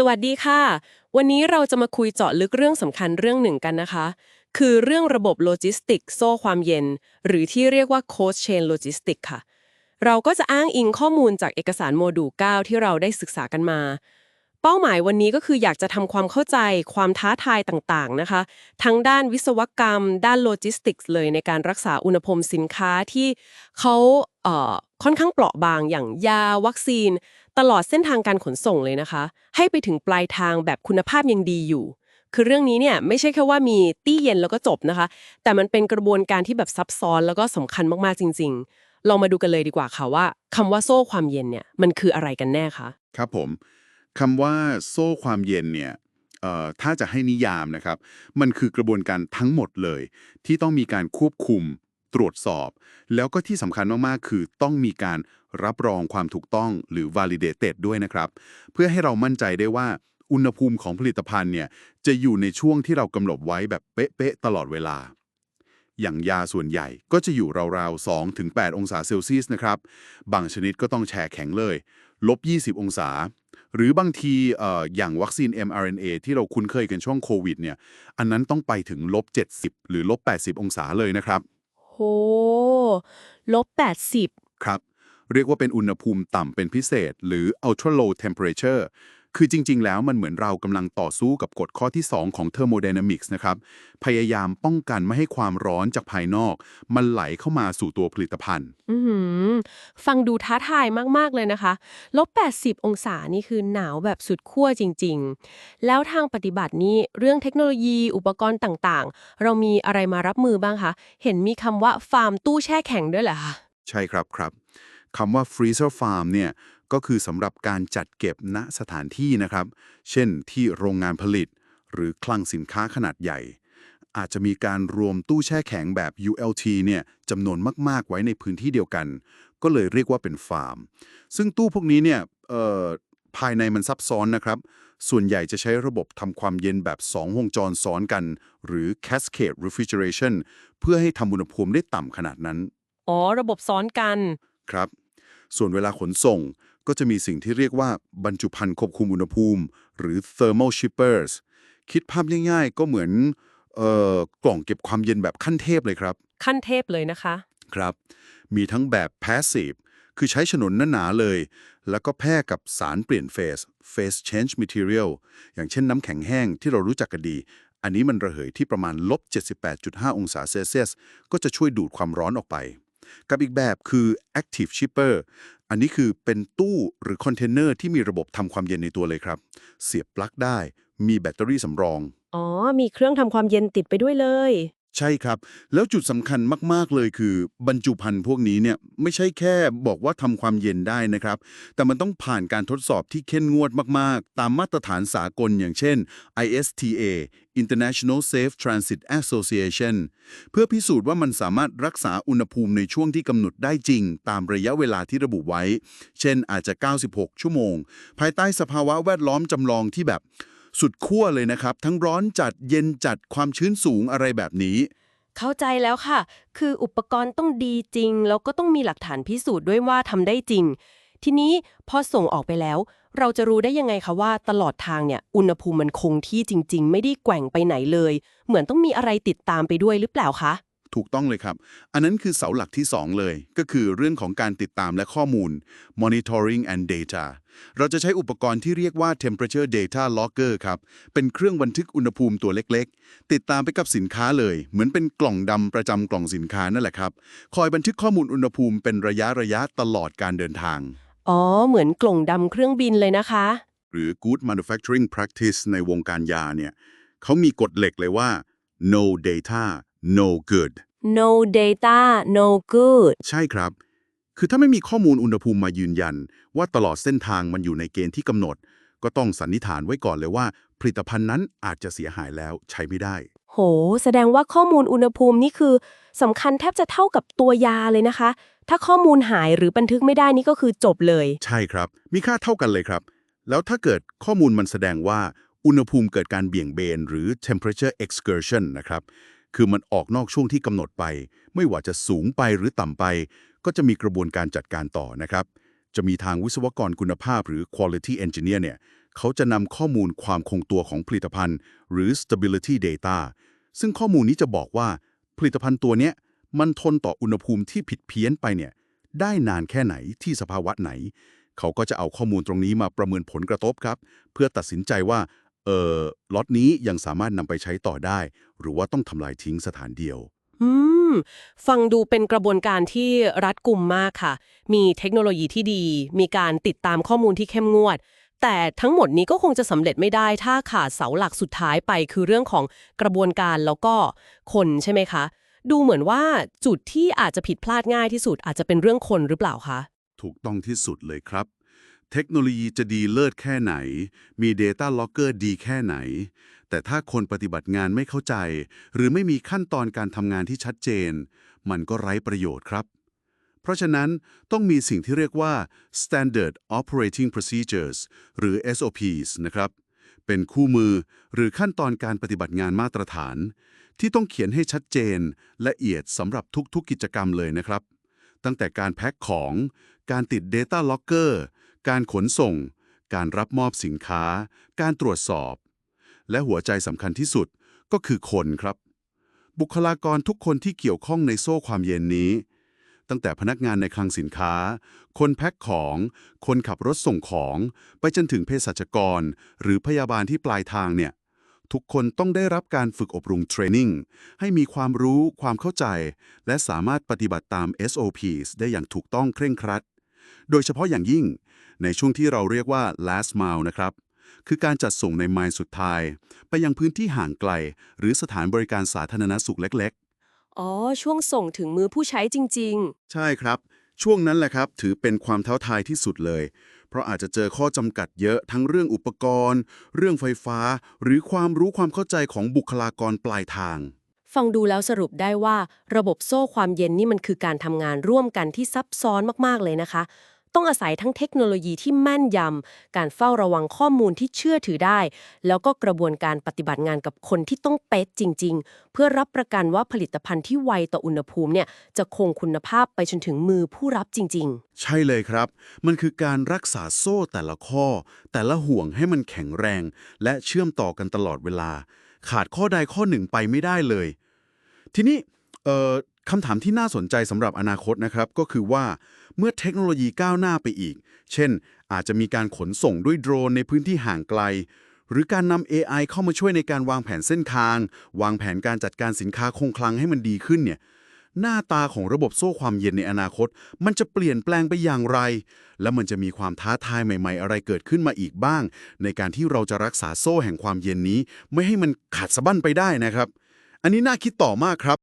สวัสดีค่ะ วันนี้เราจะมาคุยเจาะลึกเรื่องสำคัญเรื่องหนึ่งกันนะคะ คือเรื่องระบบโลจิสติกโซ่ความเย็น หรือที่เรียกว่า cold chain logistics ค่ะ เราก็จะอ้างอิงข้อมูลจากเอกสารโมดูล 9 ที่เราได้ศึกษากันมา เป้าหมายวันนี้ก็คืออยากจะทำความเข้าใจความท้าทายต่างๆนะคะ ทั้งด้านวิศวกรรม ด้านโลจิสติกส์เลยในการรักษาอุณหภูมิสินค้าที่เขาเอ่อ ค่อนข้างเปราะบางอย่างยาวัคซีน ตลอดเส้นทางการขนส่งเลยนะคะ ให้ไปถึงปลายทางแบบคุณภาพยังดีอยู่ คือเรื่องนี้เนี่ยไม่ใช่แค่ว่ามีตี้เย็นแล้วก็จบนะคะ แต่มันเป็นกระบวนการที่แบบซับซ้อนแล้วก็สำคัญมากๆจริงๆเรามาดูกันเลยดีกว่าค่ะว่าคำว่าโซ่ความเย็นเนี่ยมันคืออะไรกันแน่คะครับผมคำว่าโซ่ความเย็นเนี่ยถ้าจะให้นิยามนะครับ มันคือกระบวนการทั้งหมดเลย ที่ต้องมีการควบคุม ตรวจสอบ แล้วก็ที่สำคัญมากๆ คือต้องมีการรับรองความถูกต้องหรือ validated ด้วยนะครับ เพื่อให้เรามั่นใจได้ว่าอุณหภูมิของผลิตภัณฑ์เนี่ยจะอยู่ในช่วงที่เรากำหนดไว้แบบเป๊ะๆตลอดเวลา อย่างยาส่วนใหญ่ก็จะอยู่ราวๆ2ถึง8องศาเซลเซียสนะครับ บางชนิดก็ต้องแช่แข็งเลยลบ 20 องศา หรือบางทีอย่างวัคซีน mRNA ที่เราคุ้นเคยกันช่วงโควิดเนี่ย อันนั้นต้องไปถึงลบ 70 หรือลบ 80 องศาเลยนะครับ ลบ 80 ครับ เรียกว่าเป็นอุณหภูมิต่ำเป็นพิเศษ หรือ ultra low temperature คือจริง ๆ แล้วมันเหมือนเรากำลังต่อสู้กับกฎข้อที่ 2 ของ thermodynamics นะครับ พยายามป้องกันไม่ให้ความร้อนจากภายนอก มันไหลเข้ามาสู่ตัวผลิตภัณฑ์อือหือฟังดูท้าทายมาก ๆ เลยนะคะลบ80 องศานี่คือหนาวแบบสุดขั้วจริง ๆ แล้วทางปฏิบัตินี้เรื่องเทคโนโลยีอุปกรณ์ต่างๆ เรามีอะไรมารับมือบ้างคะเห็นมีคำว่าฟาร์มตู้แช่แข็งด้วยเหรอคะใช่ครับครับคำว่า freezer farm เนี่ย ก็คือสำหรับการจัดเก็บณสถานที่นะครับ เช่นที่โรงงานผลิต หรือคลังสินค้าขนาดใหญ่ อาจจะมีการรวมตู้แช่แข็งแบบ ULT เนี่ยจำนวนมาก ๆ ไว้ในพื้นที่เดียวกัน ก็เลยเรียกว่าเป็นฟาร์ม ซึ่งตู้พวกนี้เนี่ยเอ่อภายในมันซับซ้อนนะครับ ส่วนใหญ่จะใช้ระบบทำความเย็นแบบ 2 วงจรซ้อนกัน หรือ cascade refrigeration เพื่อให้ทำอุณหภูมิได้ต่ำขนาดนั้น อ๋อ ระบบซ้อนกัน ครับ ส่วนเวลาขนส่ง ก็จะมีสิ่งที่เรียกว่าบรรจุภัณฑ์ควบคุมอุณหภูมิ หรือ thermal shippers คิดภาพง่ายๆ ก็เหมือนเอ่อกล่องเก็บความเย็นแบบขั้นเทพเลยครับ ขั้นเทพเลยนะคะ ครับ มีทั้งแบบ passive คือใช้ฉนวนหนาๆเลย แล้วก็แพร่กับสารเปลี่ยนเฟส phase change material อย่างเช่นน้ำแข็งแห้งที่เรารู้จักกันดี อันนี้มันระเหยที่ประมาณลบ78.5 องศาเซลเซียส ก็จะช่วยดูดความร้อนออกไป กับอีกแบบคือ active shipper อันนี้คือเป็นตู้หรือคอนเทนเนอร์ที่มีระบบทำความเย็นในตัวเลยครับ เสียบปลั๊กได้ มีแบตเตอรี่สำรอง อ๋อ มีเครื่องทำความเย็นติดไปด้วยเลย ใช่ครับ แล้วจุดสำคัญมาก ๆ เลยคือบรรจุภัณฑ์พวกนี้เนี่ยไม่ใช่แค่บอกว่าทำความเย็นได้นะครับ แต่มันต้องผ่านการทดสอบที่เข้มงวดมาก ๆ ตามมาตรฐานสากลอย่างเช่น ISTA International Safe Transit Association เพื่อพิสูจน์ว่ามันสามารถรักษาอุณหภูมิในช่วงที่กำหนดได้จริง ตามระยะเวลาที่ระบุไว้ เช่นอาจจะ 96 ชั่วโมง ภายใต้สภาวะแวดล้อมจำลองที่แบบ สุดขั้วเลยนะครับ ทั้งร้อนจัดเย็นจัดความชื้นสูงอะไรแบบนี้ เข้าใจแล้วค่ะ คืออุปกรณ์ต้องดีจริง แล้วก็ต้องมีหลักฐานพิสูจน์ด้วยว่าทำได้จริง ทีนี้พอส่งออกไปแล้ว เราจะรู้ได้ยังไงคะว่าตลอดทางเนี่ยอุณหภูมิมันคงที่จริง ๆ ไม่ได้แกว่งไปไหนเลย เหมือนต้องมีอะไรติดตามไปด้วยหรือเปล่าคะ ถูกต้องเลยครับ อันนั้นคือเสาหลักที่ 2 เลย ก็คือเรื่องของการติดตามและข้อมูล monitoring and data เราจะใช้อุปกรณ์ที่เรียกว่า temperature data logger ครับ เป็นเครื่องบันทึกอุณหภูมิตัวเล็กๆ ติดตามไปกับสินค้าเลย เหมือนเป็นกล่องดำประจำกล่องสินค้านั่นแหละครับ คอยบันทึกข้อมูลอุณหภูมิเป็นระยะระยะตลอดการเดินทาง อ๋อ เหมือนกล่องดำเครื่องบินเลยนะคะ หรือ good manufacturing practice ในวงการยาเนี่ยเขามีกฎเหล็กเลยว่า no data no good no data no good ใช่ครับ คือถ้าไม่มีข้อมูลอุณหภูมิมายืนยัน ว่าตลอดเส้นทางมันอยู่ในเกณฑ์ที่กำหนด ก็ต้องสันนิษฐานไว้ก่อนเลยว่า ผลิตภัณฑ์นั้นอาจจะเสียหายแล้วใช้ไม่ได้ โห แสดงว่าข้อมูลอุณหภูมินี่คือสำคัญแทบจะเท่ากับตัวยาเลยนะคะ ถ้าข้อมูลหายหรือบันทึกไม่ได้นี่ก็คือจบเลย ใช่ครับ มีค่าเท่ากันเลยครับ แล้วถ้าเกิดข้อมูลมันแสดงว่าอุณหภูมิเกิดการเบี่ยงเบนหรือ temperature excursion นะครับ คือมันออกนอกช่วงที่กำหนดไป ไม่ว่าจะสูงไปหรือต่ำไป ก็จะมีกระบวนการจัดการต่อนะครับ จะมีทางวิศวกรคุณภาพหรือ quality engineer เนี่ยเขาจะนำข้อมูลความคงตัวของผลิตภัณฑ์ หรือ stability data ซึ่งข้อมูลนี้จะบอกว่า ผลิตภัณฑ์ตัวเนี้ยมันทนต่ออุณหภูมิที่ผิดเพี้ยนไปเนี่ยได้นานแค่ไหนที่สภาวะไหน เขาก็จะเอาข้อมูลตรงนี้มาประเมินผลกระทบครับ เพื่อตัดสินใจว่า เออล็อตนี้ยังสามารถนำไปใช้ต่อได้ หรือว่าต้องทำลายทิ้งสถานเดียว อืม ฟังดูเป็นกระบวนการที่รัดกุมมากค่ะ มีเทคโนโลยีที่ดี มีการติดตามข้อมูลที่เข้มงวด แต่ทั้งหมดนี้ก็คงจะสำเร็จไม่ได้ ถ้าขาดเสาหลักสุดท้ายไป คือเรื่องของกระบวนการแล้วก็คนใช่ไหมคะ ดูเหมือนว่าจุดที่อาจจะผิดพลาดง่ายที่สุดอาจจะเป็นเรื่องคนหรือเปล่าคะ ถูกต้องที่สุดเลยครับ เทคโนโลยีจะดีเลิศแค่ไหน มี Data Locker ดีแค่ไหน แต่ถ้าคนปฏิบัติงานไม่เข้าใจ หรือไม่มีขั้นตอนการทำงานที่ชัดเจน มันก็ไร้ประโยชน์ครับ เพราะฉะนั้นต้องมีสิ่งที่เรียกว่า Standard Operating Procedures หรือ SOPs นะครับ เป็นคู่มือหรือขั้นตอนการปฏิบัติงานมาตรฐาน ที่ต้องเขียนให้ชัดเจน ละเอียดสำหรับทุกๆกิจกรรมเลยนะครับ ตั้งแต่การแพ็คของ การติด Data Locker การขนส่ง การรับมอบสินค้า การตรวจสอบ และหัวใจสำคัญที่สุดก็คือคนครับ บุคลากรทุกคนที่เกี่ยวข้องในโซ่ความเย็นนี้ ตั้งแต่พนักงานในคลังสินค้า คนแพ็คของ คนขับรถส่งของ ไปจนถึงเภสัชกร หรือพยาบาลที่ปลายทางเนี่ยทุกคนต้องได้รับการฝึกอบรมเทรนนิ่งให้มีความรู้ความเข้าใจ และสามารถปฏิบัติตาม SOPs ได้อย่างถูกต้องเคร่งครัด โดยเฉพาะอย่างยิ่ง ในช่วงที่เราเรียกว่า last mile นะครับ คือการจัดส่งในไมล์สุดท้าย ไปยังพื้นที่ห่างไกล หรือสถานบริการสาธารณสุขเล็กอ๋อ ช่วงส่งถึงมือผู้ใช้จริง ๆ ใช่ครับ ช่วงนั้นแหละครับ ถือเป็นความท้าทายที่สุดเลย เพราะอาจจะเจอข้อจำกัดเยอะทั้งเรื่องอุปกรณ์ เรื่องไฟฟ้า หรือความรู้ความเข้าใจของบุคลากรปลายทางๆฟังดูแล้วสรุปได้ว่าระบบโซ่ความเย็นนี่มันคือการทำงานร่วมกันที่ซับซ้อนมาก ๆ เลยนะคะ ต้องอาศัยทั้งเทคโนโลยีที่แม่นยำ การเฝ้าระวังข้อมูลที่เชื่อถือได้ แล้วก็กระบวนการปฏิบัติงานกับคนที่ต้องเป๊ะจริง ๆ เพื่อรับประกันว่าผลิตภัณฑ์ที่ไวต่ออุณหภูมิเนี่ยจะคงคุณภาพไปจนถึงมือผู้รับจริง ๆ ใช่เลยครับ มันคือการรักษาโซ่แต่ละข้อ แต่ละห่วงให้มันแข็งแรง และเชื่อมต่อกันตลอดเวลา ขาดข้อใดข้อหนึ่งไปไม่ได้เลย ทีนี้ เอ่อคำถามที่น่าสนใจสำหรับอนาคตนะครับ ก็คือว่าเมื่อเทคโนโลยีก้าวหน้าไปอีก เช่น อาจจะมีการขนส่งด้วยโดรนในพื้นที่ห่างไกล หรือการนำ AI เข้ามาช่วยในการวางแผนเส้นทาง วางแผนการจัดการสินค้าคงคลังให้มันดีขึ้นเนี่ยหน้าตาของระบบโซ่ความเย็นในอนาคต มันจะเปลี่ยนแปลงไปอย่างไร และมันจะมีความท้าทายใหม่ ๆ อะไรเกิดขึ้นมาอีกบ้าง ในการที่เราจะรักษาโซ่แห่งความเย็นนี้ ไม่ให้มันขาดสะบั้นไปได้นะครับ อันนี้น่าคิดต่อมากครับ